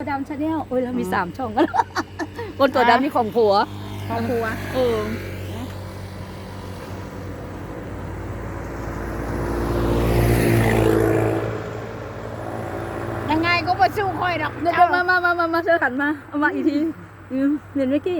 ดำชาแนลโอ้ยเรามีสามช่องกันคนตัวดำนี่ของผัวครอบครัวเออยังไงก็มาสู้ค่อยดอกเดี๋ยวๆมามามามามาเธอหันมาเอามาอีกทีอืมเรียนเมื่อกี้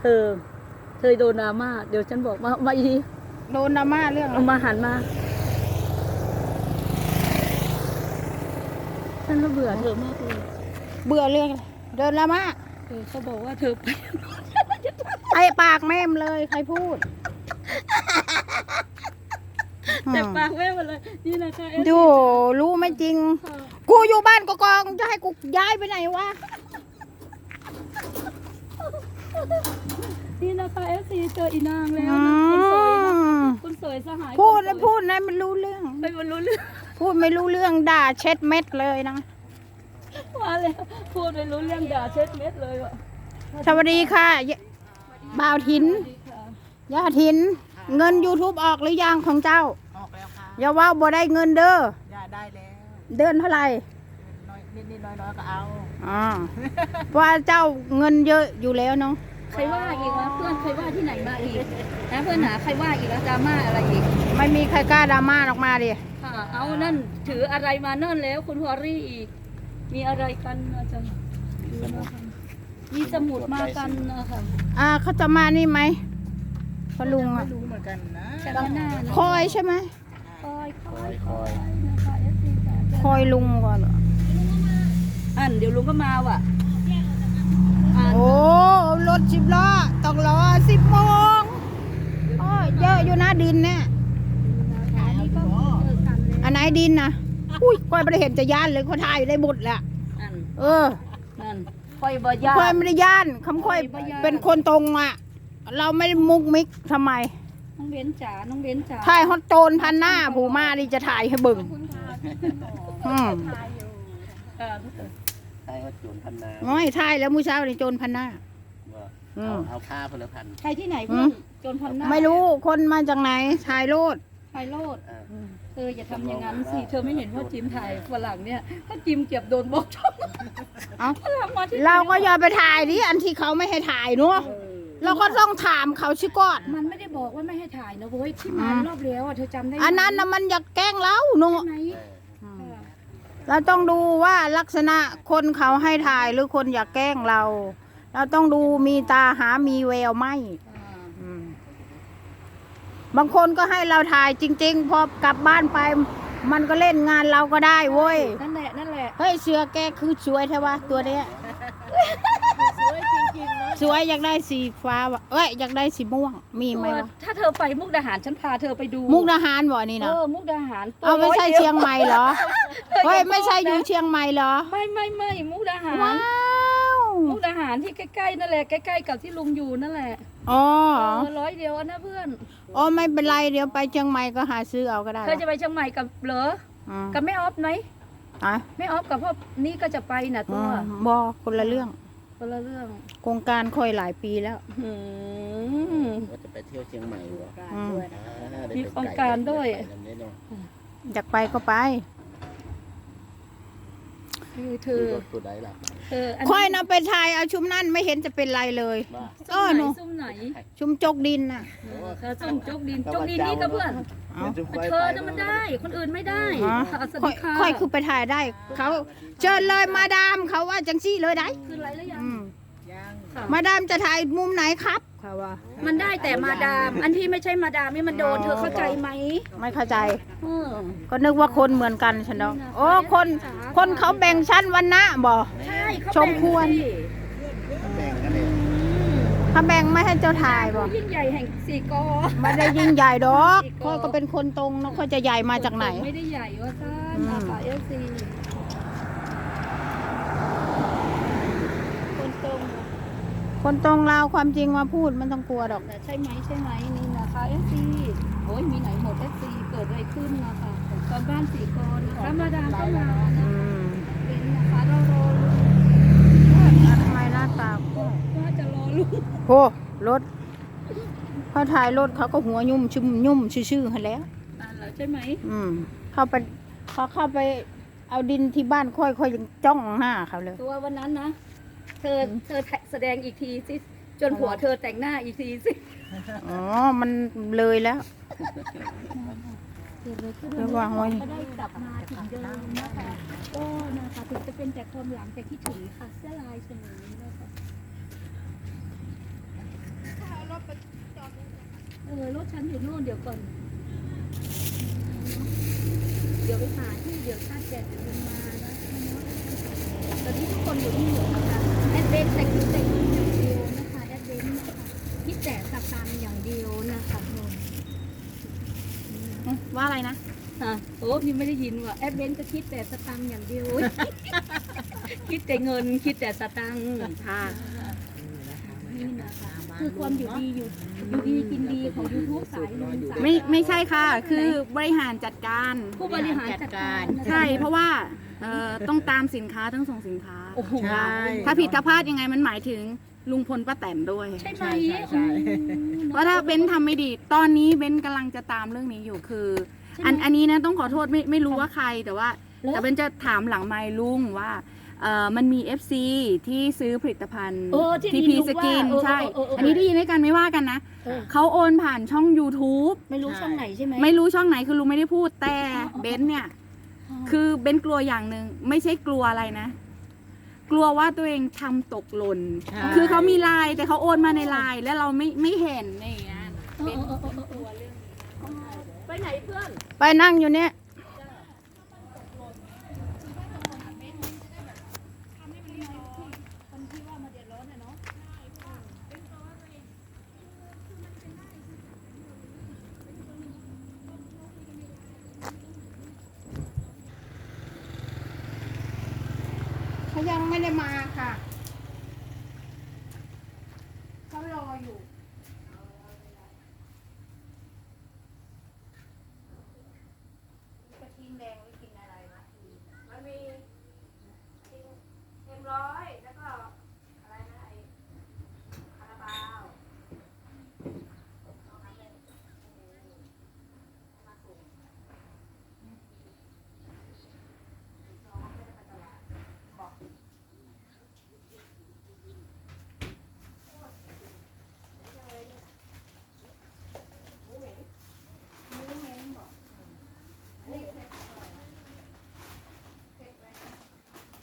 เธอเธอโดนดราม่าเดี๋ยวฉันบอกมาเอามาอีกทีโดนดราม่าเรื่องอะไรเอามาหันมา ฉันก็เบื่อเธอมากเลยเบื่อเรื่องอะไรเดินดราม่าเออเขาบอกว่าเธอไปไอ้ปากแม่มเลยใครพูด แต่ปากแม่มาเลยนี่นะคะดูรู้ไหม่จริง กูอยู่บ้านกกองจะให้กูย้ายไปไหนวะ นี่นะคะเอฟซีเจออีนางแล้วอืนะคนสวยนะมคนสวยสหายพูดคนสแล้ววยพูดนะมันรู้เรื่องไปมันรู้เรื่อง พูดไม่รู้เรื่องด่าเช็ดเม็ดเลยนะมาเลยพูดไม่รู้เรื่องด่าเช็ดเม็ดเลยว่ะสวัสดีค่ะยบ่าวทินสวัสดีค่ะย่าทิน เงิน YouTube ออกหรือยังของเจ้า ออกแล้วค่ะอย่าว่าบ่ได้เงินเด้อย่าได้แล้ว เดือนเท่าไหร่น้อยนิดๆน้อยๆก็เอาอ่าว่าเจ้าเงินเยอะอยู่แล้วเนาะใครว่าอีกวะเพื่อนใครว่าที่ไหนมาอีกนะเพื่อนหาใครว่าอีกแล้วดราม่าอะไรอีก ไม่มีใครกล้าดราม่าออกมาดิค่ะ เอานั่นถืออะไรมานั่นแล้ว คุณพอรี่อีก มีอะไรกันอาจารย์ดูนะคะมีสมุดมากันนะคะอ่าเขาจะมานี่ไหมพอลุงไม่อะรู้เหมือนกันนะแต่ว่าหน้านะคอยใช่ไหมคอยคอยคอยนะคะเอฟซีจ๋าคอยลุงก่อนเหรออันเดี๋ยวลุงก็มาว่ะอ่านโอ้รถสิบล้อต้องรอสิบโมงโอ้ยเยอะอยู่นะดินเนี่ยอันนี้ก็เจอ กันเลยอันไหนดินนะอุ้ยคอยไม่ได้เห็นจะย่านเลยเขาถ่ายอยู่ได้หมดแหละอันเออนั่นคอยบ่ยาคอยไม่ได้ย่านคำคอยคอยบ่ย่าน เป็นคนตรงอะ เราไม่ได้มุกมิกทำไม น้องเบนจ๋าน้องเบนจ๋าถ่ายฮอตโจนพันหน้าผูมาดิจะถ่ายให้เบิ่งอืมเออใช่ว่าโจรพันนาน้อยถ่ายแล้วมื้อเช้านี่โจนพันหน้า ว่าอืมเอาเอาผ้าพลพัน ใครที่ไหนเพื่อนจนพันหน้าไม่รู้คนมาจากไหนถ่ายโลด ไพโรดเออเธออย่าทำอย่างนั้นสิเธอไม่เห็นว่าจิมถ่ายฝรั่งเนี่ยถ้าจิมเก็บโดนบล็อกช่องเอ้าฝรั่งมาที่เราก็อย่าไปถ่ายดิอันที่เขาไม่ให้ถ่ายเนาะเราก็ต้องถามเขาชิก่อนมันไม่ได้บอกว่าไม่ให้ถ่ายนะเว้ยที่มาอืมรอบแล้วอะเธอจำได้ไหมอันนั้นนะมันอยากแกล้งเราเนาะใช่ไหมเออค่ะเราต้องดูว่าลักษณะคนเขาให้ถ่ายหรือคนอยากแกล้งเรา เราต้องดูมีตาหามีแววไหมอ่าอืม บางคนก็ให้เราถ่ายจริง ๆ พอกลับบ้านไป มันก็เล่นงานเราก็ได้เว้ย นั่นแหละนั่นแหละเฮ้ยเสือแกคือสวยแท้วะตัวเนี้ย สวยจริงๆเนาะสวยอยากได้สีฟ้าวะเอ้ยอยากได้สีม่วง มีไหมวะ ถ้าเธอไปมุกดาหารฉันพาเธอไปดูมุกดาหารบ่นี่เอนะอมุกดาหารตัวเอาไม่ใช่ร้ดีวเชียงใหม่เหรอ เฮ้ยไม่ใช่อยู่เชียงใหม่เหรอ ไม่ไม่ไม่มุกดาหารว้าว มุกดาหารที่ใกล้ๆนั่นแหละใกล้ๆกับที่ลุงอยู่นั่นแหละ อ๋อเออร้อยเดียวอะนะเพื่อน อ๋อไม่เป็นไรเดี๋ยวไปเชียงใหม่ก็หาซื้อเอาก็ได้เธอจะไปเชียงใหม่กับเหรออืมกับแม่ออฟไหมอะแม่ออฟกับพ่อนี่ก็จะไปนะอืตัวมบอคนละเรื่องคนละเรื่องโครงการค่อยหลายปีแล้ว หืม ว่าจะไปเที่ยวเชียงใหม่วะอืมอ่าได้มีไปโครงการด้วยไปแบบนี้เนาะอยากไปก็ไป คือเธดูอรถตัวใดล่ะเธออันค่อยนะไปถ่ายเอาชุมนั่นไม่เห็นจะเป็นไรเลยว่าซุ่มไหนเออหนู ซุ่มไหนชุมจกดินน่ะเออค่ะซุ่มจกดินจกดินนี่ก็เพื่อนเอาดี๋ยวจะเธอน่ะมันได้ คนอื่นไม่ได้อ๋อค่ะสวัสค่อดียค่ะค่อยคือไปถ่ายได้ เขาเชิญเลยมาดามเขาว่าจังซี่เลยได้ คืออะไรแล้วยังอืมยัง ค่ะมาดามจะถ่ายมุมไหนครับเขาว่า มันได้แต่มาดาม อันที่ไม่ใช่มาดามนี่มันโดนเธอเข้าใจไหมไม่เข้าใจ เออ ก็นึกว่าคนเหมือนกันฉันเนาะโอ้คน คนเขาแบ่งชั้นวันนะบอกใช่เขาชมควรแบ่งสิแบ่งกันเลยเขาแบ่งไม่ให้เจ้าถ่ายบอกผู้ยิ่งใหญ่แห่งสี่กอไม่ได้ยิ่งใหญ่ดอกอีกค่อยก็เป็นคนตรงเนาะค่อยจะใหญ่มาจากไหน ไม่ได้ใหญ่ว่าซ่านอืมอาคาเอฟซีคนตรงอะ คนตรงเราความจริงมาพูดมันต้องกลัวดอก แต่ใช่ไหมใช่ไหมนี่นะคะเอฟซีโอ้ยมีไหนหมดเอฟซีเกิดอะไรขึ้นนะคะตอนบ้านสี่กอนะคะมาดาก็มาอืนะเป็นนะคะเรารอลุงทำไมหน้าตาว่าจะรอลุงโหรถเขาถ่ายรถเขาก็หัวยุ่มชุ่มยุ่มชื่อๆให้แล้วอ่านแล้วใช่ไหมอืม เข้าไปเขาเข้าไปเอาดินที่บ้านค่อยค่อยยังจ้องหน้าเขาเลย ตัววันนั้นนะ เธอเธอแสดงอีกทีสิจนผัวเธอแต่งหน้าอีกทีสิอ๋อ มันเลยแล้วระวังไว้ก็ได้กลับมาถึงเดิมนะคะก็นะคะถึงจะเป็นแต่ความหลังแต่คิดถึงค่ะเสื้อลายเสมอนะคะเออรถฉันอยู่โน่นเดี๋ยวก่อน เดี๋ยวไปหาที่เดี๋ยวชาติแจกเดี๋ยวลงมานะตอนนี้ทุกคนอยู่ที่หมดนะคะแอดเวนแต่งแต่งอย่างเดียวนะคะแอดเวนนะคะคิดแต่สตางค์อย่างเดียวนะคะ ว่าอะไรนะฮะโอ้พี่ไม่ได้ยินว่ะแอดเวนก็คิดแต่สตังค์อย่างเดียว คิดแต่เงินคิดแต่สตังค์ค่ะ นี่นะคะคือความอยู่ดีอยู่อยู่ดีกินดีของ YouTube สายลุงสายไม่ไม่ใช่ค่ะ คือบริหารจัดการ ผู้บริหารจัดการนะคะใช่เพราะว่าเอ่อต้องตามสินค้าต้องส่งสินค้า โอ้โห ใช่ ถ้าผิดถ้าพลาดยังไงมันหมายถึง ลุงพลป้าแตนด้วย ใช่ไหมใช่ใช่ใช่ อืมเพราะถ้าเบนทำไม่ดี ตอนนี้เบนกำลังจะตามเรื่องนี้อยู่คือ ใช่ไหม อันอันนี้นะต้องขอโทษไม่ไม่รู้ว่าใครแต่ว่า แล้วแต่เบนจะถามหลังไมค์ลุงว่าเอ่อมันมี FC ที่ซื้อผลิตภัณฑ์ เออที่ทีได้พียินสว่ากินเออใช่เออเออเอออัอันนี้ได้ยินด้วยกันไม่ว่ากันนะ เออ เขาโอนผ่านช่อง YouTube ไม่รู้ช่องไหนใช่ไหมไม่รู้ช่องไหนคือลุงไม่ได้พูดแต่อ๋ออ๋อเบนซ์เนี่ย คือเบนซ์กลัวอย่างหนึ่งไม่ใช่กลัวอะไรนะ กลัวว่าตัวเองทำตกหล่น ใช่ คือเขามีไลน์แต่เขาโอนมาในไลน์แล้วเราไม่ไม่เห็นนี่างเงี้ยเออเออเออเออเออไปไหนเพื่อน ไปนั่งอยู่เนี่ย ได้มาค่ะ เขารออยู่ กระทิงแดงไม่กินอะไรนะมันมีเอ็มร้อยแล้วก็อะไรนะไอ้คาราบาว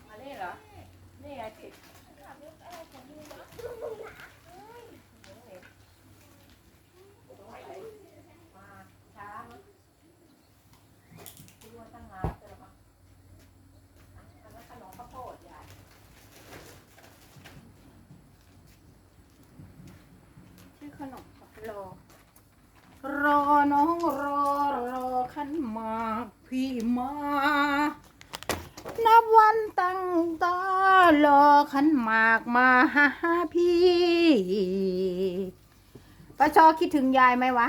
อันนี้เหรอ นี่ไงติดมาช้ามั้งคิดว่าตั้งนานเจอมั้งอันนั้นขนมข้าวโพดยายชื่อ ขนมรอ รอน้องรอรอขันหมากพี่มา นับวันตั้งตารอขันหมากมาหาพี่ประชอคิดถึงยายไหมวะ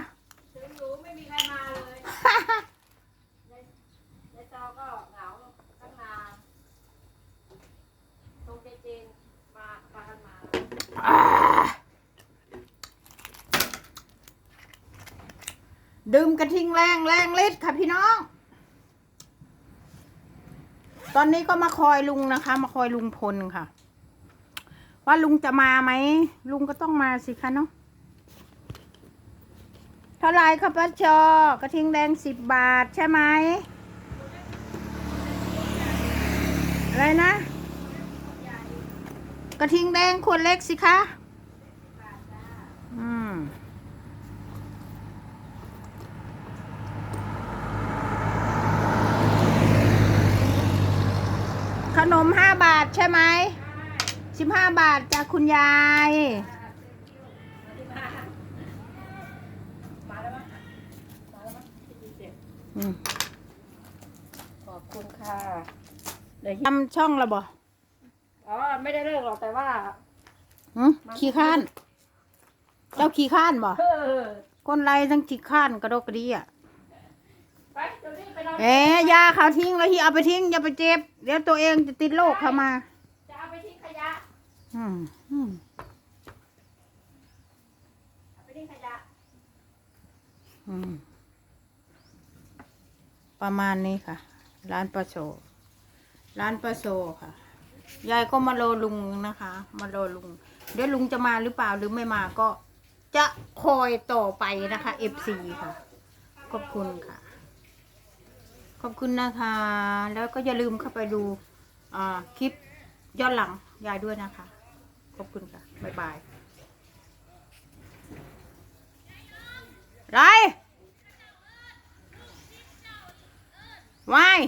ถึงรู้ไม่มีใครมาเลยในในจอก็เหงาตั้งนานตรงเจนๆมาปากันมา ดื่มกระทิงแรงแรงฤทธิ์ค่ะพี่น้อง ตอนนี้ก็มาคอยลุงนะคะ มาคอยลุงพลค่ะ ว่าลุงจะมาไหม ลุงก็ต้องมาสิคะเนาะเท่าไรครับป้าชอกระทิงแดงสิบบาทใช่ไหมอะไรนะ กระทิงแดงขวดเล็กสิคะ นมห้าบาทใช่ไหมสิบห้าบาทจากคุณยายอืมขอบคุณค่ะทำช่องและบ่อ๋อไม่ได้เลิกหรอกแต่ว่าหึขี้ข้าน เจ้าขี้ข้านบ่เออ คนไรทั้งขี้ข้านกระดกกระดีอะไปเดี๋ยวนี้ไปนอน เอ๊ะยาเขาทิ้งแล้วที่เอาไปทิ้งอย่าไปเจ็บ เดี๋ยวตัวเองจะติดโรคเข้ามา จะเอาไปทิ้งขยะอืมอืมเอาไปทิ้งขยะอืมประมาณนี้ค่ะ ร้านปลาโซร้านปลาโซค่ะ ยายก็มารอลุงนะคะ มารอลุง เดี๋ยวลุงจะมาหรือเปล่าหรือไม่มาก็จะคอยต่อไปนะคะ FC ค่ะ ขอบคุณค่ะ ขอบคุณนะคะ แล้วก็อย่าลืมเข้าไปดูคลิปย้อนหลังยายด้วยนะคะ ขอบคุณค่ะ บ๊ายบาย ไร Why